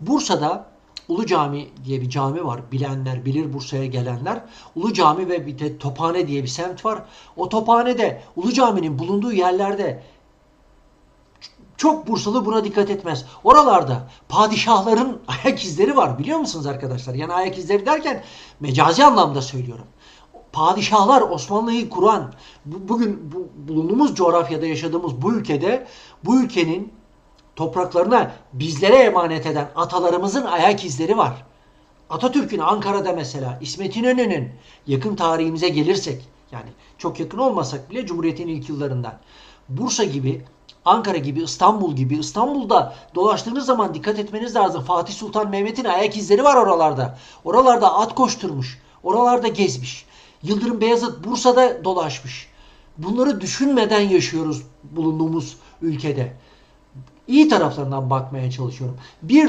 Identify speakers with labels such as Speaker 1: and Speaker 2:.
Speaker 1: Bursa'da Ulu Cami diye bir cami var. Bilenler bilir Bursa'ya gelenler. Ulu Cami ve bir de Tophane diye bir semt var. O Tophane'de Ulu Cami'nin bulunduğu yerlerde çok Bursalı buna dikkat etmez. Oralarda padişahların ayak izleri var biliyor musunuz arkadaşlar? Yani ayak izleri derken mecazi anlamda söylüyorum. Padişahlar Osmanlı'yı kuran, bu- bugün bu, bulunduğumuz coğrafyada yaşadığımız bu ülkede bu ülkenin topraklarına bizlere emanet eden atalarımızın ayak izleri var. Atatürk'ün Ankara'da mesela, İsmet İnönü'nün yakın tarihimize gelirsek, yani çok yakın olmasak bile Cumhuriyet'in ilk yıllarından. Bursa gibi, Ankara gibi, İstanbul gibi, İstanbul'da dolaştığınız zaman dikkat etmeniz lazım. Fatih Sultan Mehmet'in ayak izleri var oralarda. Oralarda at koşturmuş, oralarda gezmiş. Yıldırım Beyazıt Bursa'da dolaşmış. Bunları düşünmeden yaşıyoruz bulunduğumuz ülkede. İyi taraflarından bakmaya çalışıyorum. Bir